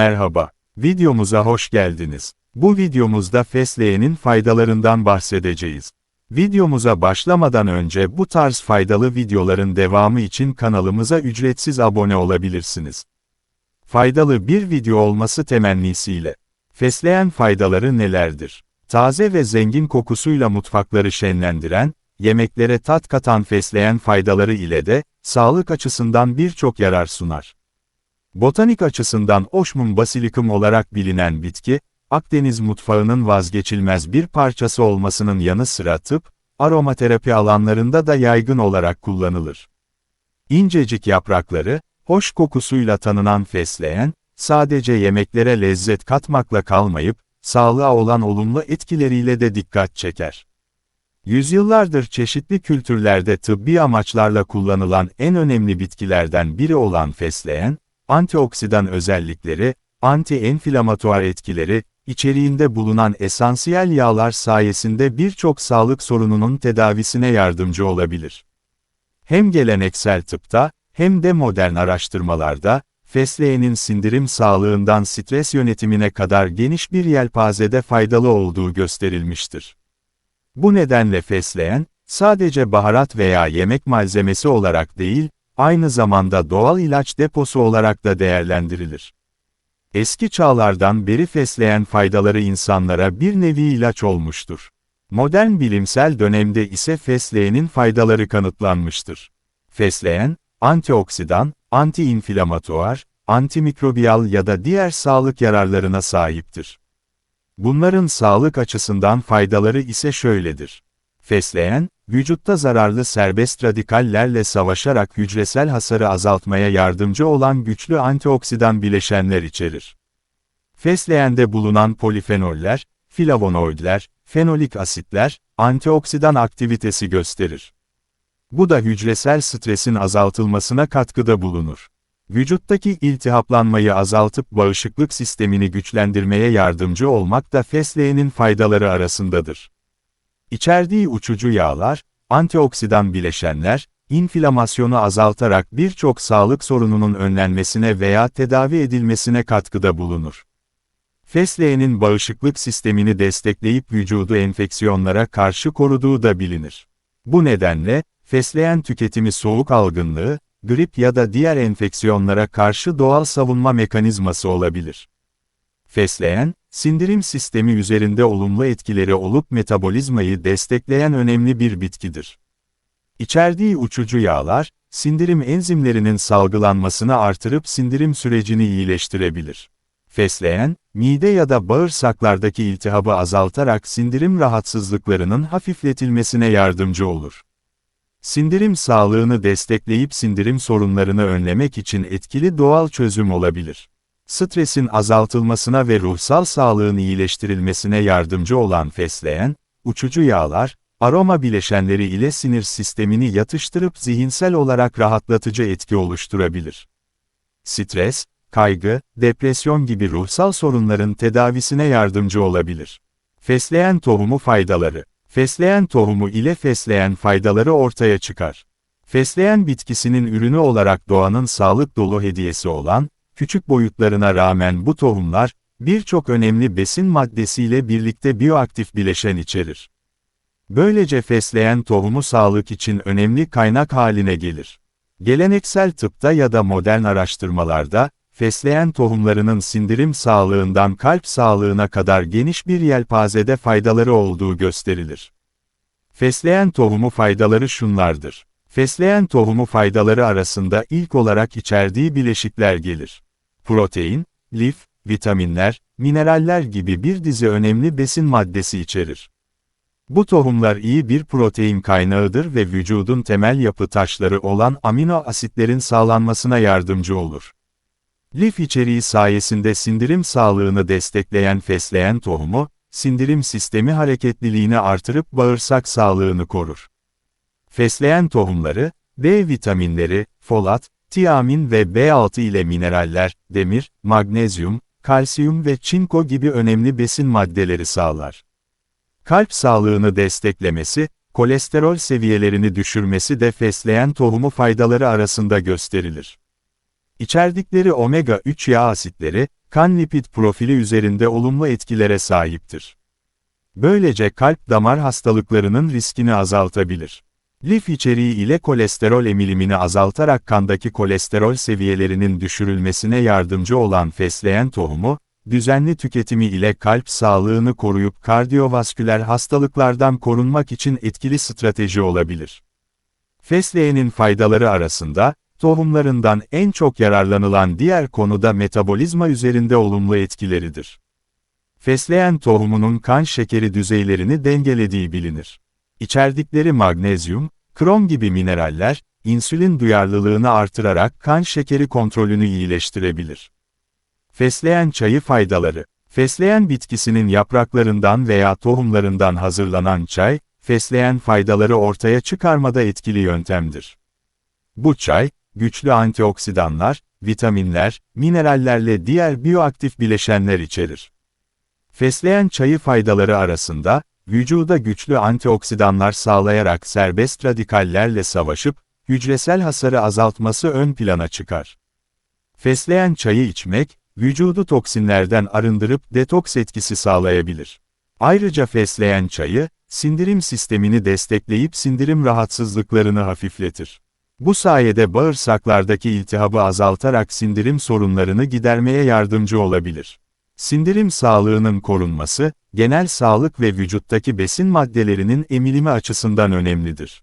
Merhaba, videomuza hoş geldiniz. Bu videomuzda fesleğenin faydalarından bahsedeceğiz. Videomuza başlamadan önce bu tarz faydalı videoların devamı için kanalımıza ücretsiz abone olabilirsiniz. Faydalı bir video olması temennisiyle. Fesleğen faydaları nelerdir? Taze ve zengin kokusuyla mutfakları şenlendiren, yemeklere tat katan fesleğen faydaları ile de, sağlık açısından birçok yarar sunar. Botanik açısından Osmum basilicum olarak bilinen bitki, Akdeniz mutfağının vazgeçilmez bir parçası olmasının yanı sıra tıp, aromaterapi alanlarında da yaygın olarak kullanılır. İncecik yaprakları, hoş kokusuyla tanınan fesleğen, sadece yemeklere lezzet katmakla kalmayıp, sağlığa olan olumlu etkileriyle de dikkat çeker. Yüzyıllardır çeşitli kültürlerde tıbbi amaçlarla kullanılan en önemli bitkilerden biri olan fesleğen, antioksidan özellikleri, anti-enflamatuar etkileri, içeriğinde bulunan esansiyel yağlar sayesinde birçok sağlık sorununun tedavisine yardımcı olabilir. Hem geleneksel tıpta, hem de modern araştırmalarda, fesleğenin sindirim sağlığından stres yönetimine kadar geniş bir yelpazede faydalı olduğu gösterilmiştir. Bu nedenle fesleğen, sadece baharat veya yemek malzemesi olarak değil, aynı zamanda doğal ilaç deposu olarak da değerlendirilir. Eski çağlardan beri fesleğen faydaları insanlara bir nevi ilaç olmuştur. Modern bilimsel dönemde ise fesleğenin faydaları kanıtlanmıştır. Fesleğen, antioksidan, antiinflamatuar, antimikrobiyal ya da diğer sağlık yararlarına sahiptir. Bunların sağlık açısından faydaları ise şöyledir. Fesleğen, vücutta zararlı serbest radikallerle savaşarak hücresel hasarı azaltmaya yardımcı olan güçlü antioksidan bileşenler içerir. Fesleğende bulunan polifenoller, flavonoidler, fenolik asitler, antioksidan aktivitesi gösterir. Bu da hücresel stresin azaltılmasına katkıda bulunur. Vücuttaki iltihaplanmayı azaltıp bağışıklık sistemini güçlendirmeye yardımcı olmak da fesleğenin faydaları arasındadır. İçerdiği uçucu yağlar, antioksidan bileşenler, inflamasyonu azaltarak birçok sağlık sorununun önlenmesine veya tedavi edilmesine katkıda bulunur. Fesleğenin bağışıklık sistemini destekleyip vücudu enfeksiyonlara karşı koruduğu da bilinir. Bu nedenle, fesleğen tüketimi soğuk algınlığı, grip ya da diğer enfeksiyonlara karşı doğal savunma mekanizması olabilir. Fesleğen, sindirim sistemi üzerinde olumlu etkileri olup metabolizmayı destekleyen önemli bir bitkidir. İçerdiği uçucu yağlar, sindirim enzimlerinin salgılanmasını artırıp sindirim sürecini iyileştirebilir. Fesleğen, mide ya da bağırsaklardaki iltihabı azaltarak sindirim rahatsızlıklarının hafifletilmesine yardımcı olur. Sindirim sağlığını destekleyip sindirim sorunlarını önlemek için etkili doğal çözüm olabilir. Stresin azaltılmasına ve ruhsal sağlığın iyileştirilmesine yardımcı olan fesleğen, uçucu yağlar, aroma bileşenleri ile sinir sistemini yatıştırıp zihinsel olarak rahatlatıcı etki oluşturabilir. Stres, kaygı, depresyon gibi ruhsal sorunların tedavisine yardımcı olabilir. Fesleğen tohumu faydaları Fesleğen tohumu ile fesleğen faydaları ortaya çıkar. Fesleğen bitkisinin ürünü olarak doğanın sağlık dolu hediyesi olan, küçük boyutlarına rağmen bu tohumlar, birçok önemli besin maddesiyle birlikte bioaktif bileşen içerir. Böylece fesleğen tohumu sağlık için önemli kaynak haline gelir. Geleneksel tıpta ya da modern araştırmalarda, fesleğen tohumlarının sindirim sağlığından kalp sağlığına kadar geniş bir yelpazede faydaları olduğu gösterilir. Fesleğen tohumu faydaları şunlardır. Fesleğen tohumu faydaları arasında ilk olarak içerdiği bileşikler gelir. Protein, lif, vitaminler, mineraller gibi bir dizi önemli besin maddesi içerir. Bu tohumlar iyi bir protein kaynağıdır ve vücudun temel yapı taşları olan amino asitlerin sağlanmasına yardımcı olur. Lif içeriği sayesinde sindirim sağlığını destekleyen fesleğen tohumu, sindirim sistemi hareketliliğini artırıp bağırsak sağlığını korur. Fesleğen tohumları, B vitaminleri, folat, tiamin ve B6 ile mineraller, demir, magnezyum, kalsiyum ve çinko gibi önemli besin maddeleri sağlar. Kalp sağlığını desteklemesi, kolesterol seviyelerini düşürmesi de fesleğen tohumu faydaları arasında gösterilir. İçerdikleri omega-3 yağ asitleri, kan lipid profili üzerinde olumlu etkilere sahiptir. Böylece kalp damar hastalıklarının riskini azaltabilir. Lif içeriği ile kolesterol emilimini azaltarak kandaki kolesterol seviyelerinin düşürülmesine yardımcı olan fesleğen tohumu, düzenli tüketimi ile kalp sağlığını koruyup kardiyovasküler hastalıklardan korunmak için etkili strateji olabilir. Fesleğenin faydaları arasında, tohumlarından en çok yararlanılan diğer konu da metabolizma üzerinde olumlu etkileridir. Fesleğen tohumunun kan şekeri düzeylerini dengelediği bilinir. İçerdikleri magnezyum, krom gibi mineraller, insülin duyarlılığını artırarak kan şekeri kontrolünü iyileştirebilir. Fesleğen çayı faydaları Fesleğen bitkisinin yapraklarından veya tohumlarından hazırlanan çay, fesleğen faydaları ortaya çıkarmada etkili yöntemdir. Bu çay, güçlü antioksidanlar, vitaminler, minerallerle diğer bioaktif bileşenler içerir. Fesleğen çayı faydaları arasında, vücuda güçlü antioksidanlar sağlayarak serbest radikallerle savaşıp, hücresel hasarı azaltması ön plana çıkar. Fesleğen çayı içmek, vücudu toksinlerden arındırıp detoks etkisi sağlayabilir. Ayrıca fesleğen çayı, sindirim sistemini destekleyip sindirim rahatsızlıklarını hafifletir. Bu sayede bağırsaklardaki iltihabı azaltarak sindirim sorunlarını gidermeye yardımcı olabilir. Sindirim sağlığının korunması, genel sağlık ve vücuttaki besin maddelerinin emilimi açısından önemlidir.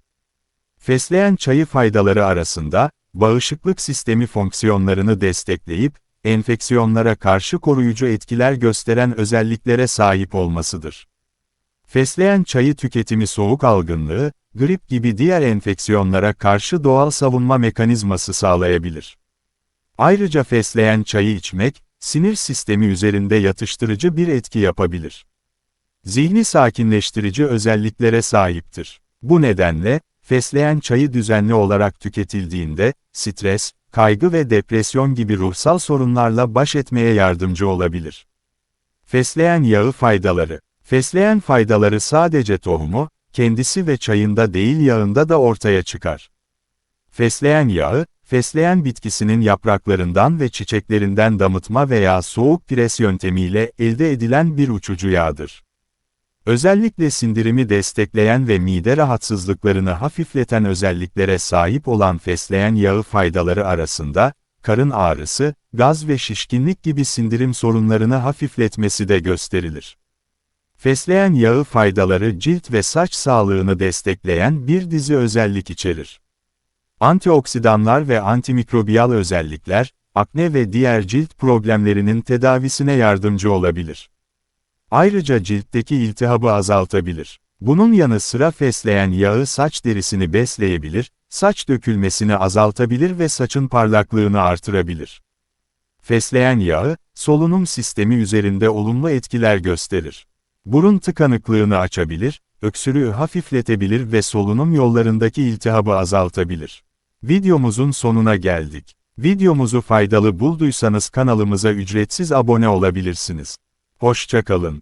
Fesleğen çayı faydaları arasında, bağışıklık sistemi fonksiyonlarını destekleyip, enfeksiyonlara karşı koruyucu etkiler gösteren özelliklere sahip olmasıdır. Fesleğen çayı tüketimi soğuk algınlığı, grip gibi diğer enfeksiyonlara karşı doğal savunma mekanizması sağlayabilir. Ayrıca fesleğen çayı içmek, sinir sistemi üzerinde yatıştırıcı bir etki yapabilir. Zihni sakinleştirici özelliklere sahiptir. Bu nedenle, fesleğen çayı düzenli olarak tüketildiğinde, stres, kaygı ve depresyon gibi ruhsal sorunlarla baş etmeye yardımcı olabilir. Fesleğen yağı faydaları Fesleğen faydaları sadece tohumu, kendisi ve çayında değil yağında da ortaya çıkar. Fesleğen yağı, fesleğen bitkisinin yapraklarından ve çiçeklerinden damıtma veya soğuk pres yöntemiyle elde edilen bir uçucu yağdır. Özellikle sindirimi destekleyen ve mide rahatsızlıklarını hafifleten özelliklere sahip olan fesleğen yağı faydaları arasında, karın ağrısı, gaz ve şişkinlik gibi sindirim sorunlarını hafifletmesi de gösterilir. Fesleğen yağı faydaları cilt ve saç sağlığını destekleyen bir dizi özellik içerir. Antioksidanlar ve antimikrobiyal özellikler, akne ve diğer cilt problemlerinin tedavisine yardımcı olabilir. Ayrıca ciltteki iltihabı azaltabilir. Bunun yanı sıra fesleğen yağı saç derisini besleyebilir, saç dökülmesini azaltabilir ve saçın parlaklığını artırabilir. Fesleğen yağı, solunum sistemi üzerinde olumlu etkiler gösterir. Burun tıkanıklığını açabilir, öksürüğü hafifletebilir ve solunum yollarındaki iltihabı azaltabilir. Videomuzun sonuna geldik. Videomuzu faydalı bulduysanız kanalımıza ücretsiz abone olabilirsiniz. Hoşçakalın.